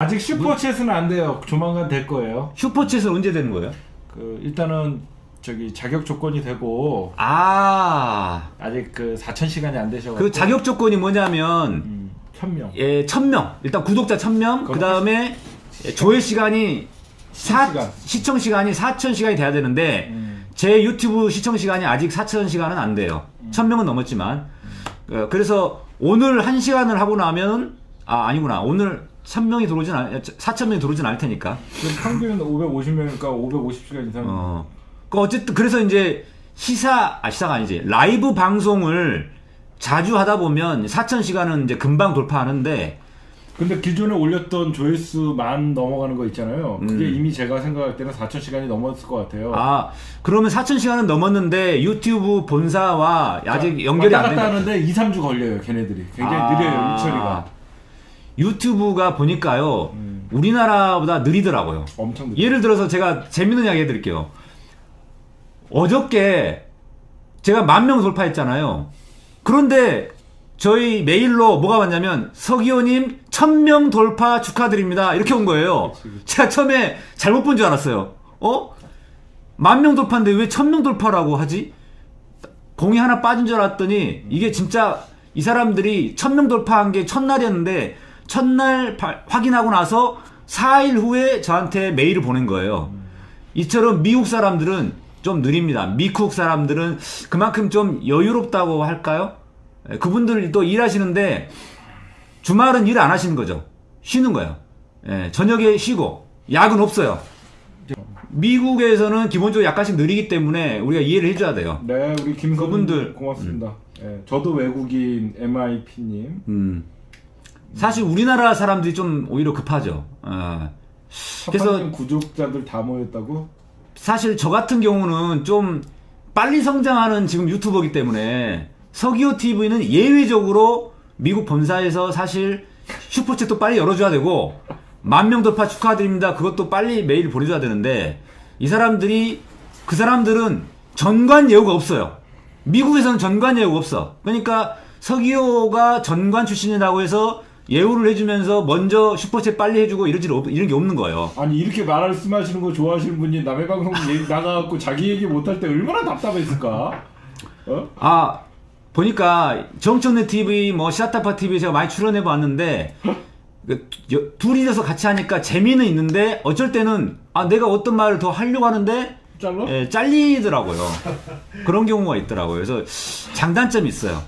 아직 슈퍼챗은 안 돼요. 조만간 될 거예요. 슈퍼챗은 언제 되는 거예요? 그 일단은 저기 자격 조건이 되고 아, 아직 그 4천 시간이 안 되셔가지고 그 자격 조건이 뭐냐면 음, 1000명. 예, 1000명. 일단 구독자 1000명. 그거 그다음에 조회 시간이 사, 시간. 시청 시간이 4000시간이 돼야 되는데 음. 제 유튜브 시청 시간이 아직 4000시간은 안 돼요. 1000명은 넘었지만. 어, 그래서 오늘 1시간을 하고 나면 아, 아니구나. 오늘 1000명이 들어오진 않 4000명이 들어오진 않을 테니까. 지금 평균 550명이니까 550시간 이상. 어. 그 어쨌든 그래서 이제 시사 아 시사가 아니지. 라이브 방송을 자주 하다 보면 4000시간은 이제 금방 돌파하는데 근데 기존에 올렸던 조회수 만 넘어가는 거 있잖아요. 그게 음. 이미 제가 생각할 때는 4천 시간이 넘었을 것 같아요. 아, 그러면 4,000시간은 넘었는데 유튜브 본사와 아직 연결이 안. 하는데 2, 3주 걸려요, 걔네들이. 굉장히 아. 느려요, 유처리가. 유튜브가 보니까요, 음. 우리나라보다 느리더라고요. 엄청 느려. 예를 들어서 제가 재밌는 이야기 해드릴게요. 어저께 제가 만 명 돌파했잖아요. 그런데 저희 메일로 뭐가 왔냐면 서기호님 1000명 돌파 축하드립니다. 이렇게 온 거예요. 그치, 그치. 제가 처음에 잘못 본 줄 알았어요. 어? 만 명 돌파인데 왜 1000명 돌파라고 하지? 공이 하나 빠진 줄 알았더니 이게 진짜 이 사람들이 1000명 돌파한 게 첫날이었는데 첫날 바- 확인하고 나서 4일 후에 저한테 메일을 보낸 거예요. 이처럼 미국 사람들은 좀 느립니다. 미국 사람들은 그만큼 좀 여유롭다고 할까요? 예, 그분들 또 일하시는데 주말은 일 안 하시는 거죠. 쉬는 거예요. 예, 저녁에 쉬고 야근 없어요. 미국에서는 기본적으로 약간씩 느리기 때문에 우리가 이해를 해줘야 돼요. 네, 우리 그분들. 고맙습니다. 예, 저도 외국인 MIP님. 음. 사실 우리나라 사람들이 좀 오히려 급하죠. 어. 그래서- 구독자들 다 모였다고? 사실 저 같은 경우는 좀 빨리 성장하는 지금 유튜버기 때문에 서기호 TV는 예외적으로 미국 본사에서 사실 슈퍼챗도 빨리 열어줘야 되고 만 명 돌파 축하드립니다. 그것도 빨리 메일 보내줘야 되는데 이 사람들이 그 사람들은 전관 예우가 없어요. 미국에서는 전관 예우가 없어. 그러니까 서기호가 전관 출신이라고 해서 예우를 해주면서 먼저 슈퍼챗 빨리 해주고 이러지 이런 게 없는 거예요. 아니 이렇게 말씀하시는 거 좋아하시는 분이 남의 방송 나가갖고 자기 얘기 못할 때 얼마나 답답했을까? 어? 아 보니까 정청래 TV 뭐 시아타파 TV 제가 많이 출연해 봤는데 그 여- 둘이서 같이 하니까 재미는 있는데 어쩔 때는 아 내가 어떤 말을 더 하려고 하는데 잘라? 예, 잘리더라고요. 그런 경우가 있더라고요. 그래서 장단점이 있어요.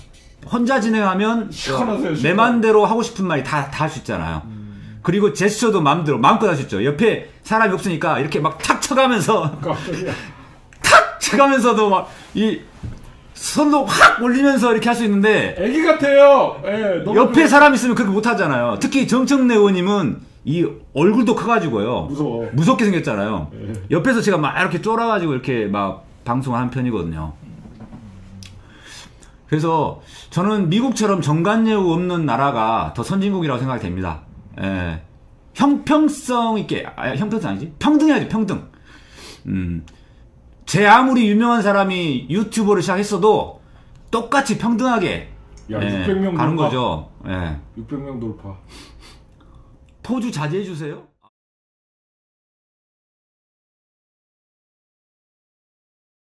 혼자 진행하면 시원하세요, 내 시원. 마음대로 하고 싶은 말이 다 다 할 수 있잖아요. 그리고 제스처도 마음대로 마음껏 할 수 있죠. 옆에 사람이 없으니까 이렇게 막 탁 쳐가면서. 탁 쳐가면서도 막 이 손도 확 올리면서 이렇게 할 수 있는데 애기 같아요. 예, 너무 옆에. 사람 있으면 그렇게 못 하잖아요. 특히 정청래 의원님은 이 얼굴도 커가지고요. 무서워. 무섭게 생겼잖아요. 예. 옆에서 제가 막 이렇게 쫄아가지고 이렇게 막 방송하는 편이거든요. 그래서 저는 미국처럼 정관예우 없는 나라가 더 선진국이라고 생각이 됩니다. 예. 형평성 있게, 아, 형평성 아니지? 평등해야지, 평등. 음. 제 아무리 유명한 사람이 유튜버를 시작했어도 똑같이 평등하게 야, 예, 600명 가는 돌파. 거죠. 예. 600명 돌파. 포주 자제해 주세요.